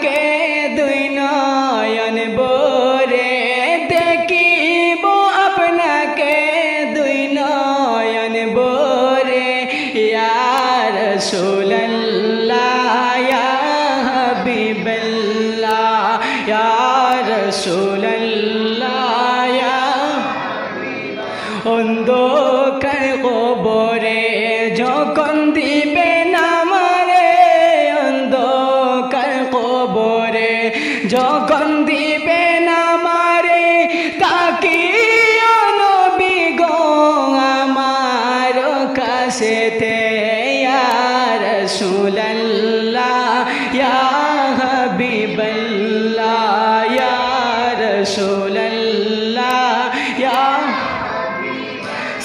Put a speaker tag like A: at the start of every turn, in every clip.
A: তোমাকে দুই নয়ন বোরে দেখিব আপনাকে দুই নয়ন বোরে ইয়ার সুল্লাহ বিবল্লা ইয়ার সুল্লাহ অন্ধকার কবরে যখন দিবে নামারে তাকি নবী গো আমার কাছেতে। রসুল্লাহ ইয়া হাবিবাল্লাহ, ইয়া রসুল্লাহ ইয়া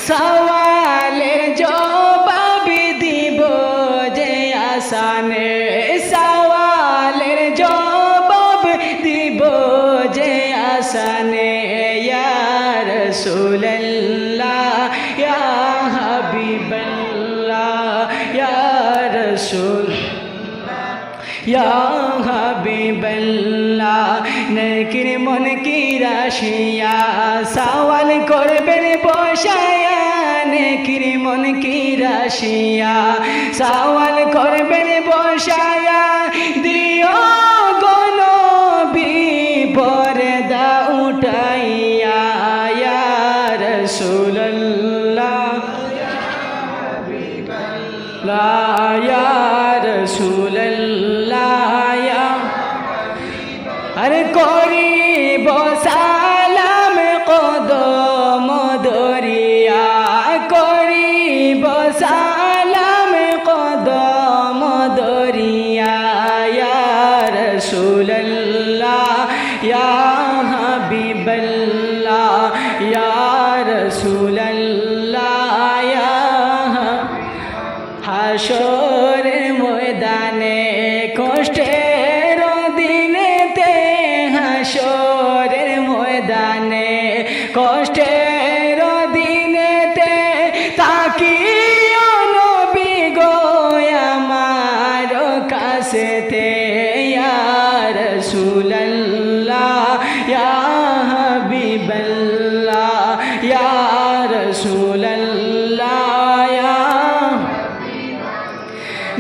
A: সওয়ালের যে আসানে, ইয়া রাসূলুল্লাহ, ইয়া হাবিবাল্লাহ, ইয়া রাসূল, ইয়া হাবিবাল্লাহ। নেকির মন কি রাশিয়া, সওয়াল করবেন বসায়া। নেকির মন কি রাশিয়া, সওয়াল করবেন বসায়া। রাসূলুল্লাহ। লা রাসূলুল্লাহ। আরে করিব সালাম কদম দরিয়া। করিব সালাম কদম দরিয়া। রাসূলুল্লাহ। ময়দানে কষ্টের দিনেতে হাসরের ময়দানে কষ্টের দিনেতে তাকি নবী কাছেতে ইয়া রাসূলুল্লাহ ইয়া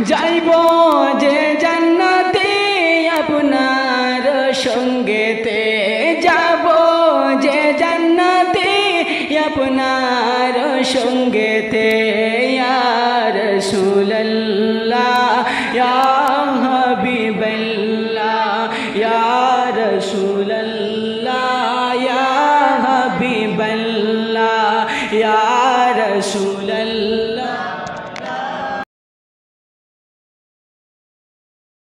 A: যাইব যে জান্নাতে আপনার সঙ্গেতে। যাব যে জান্নাতে আপনার সঙ্গেতে। আর সুলল্লা হবিবল্লা ইয়ার সুলল্লা হবিবল্লা ইয়ার সুলল্লা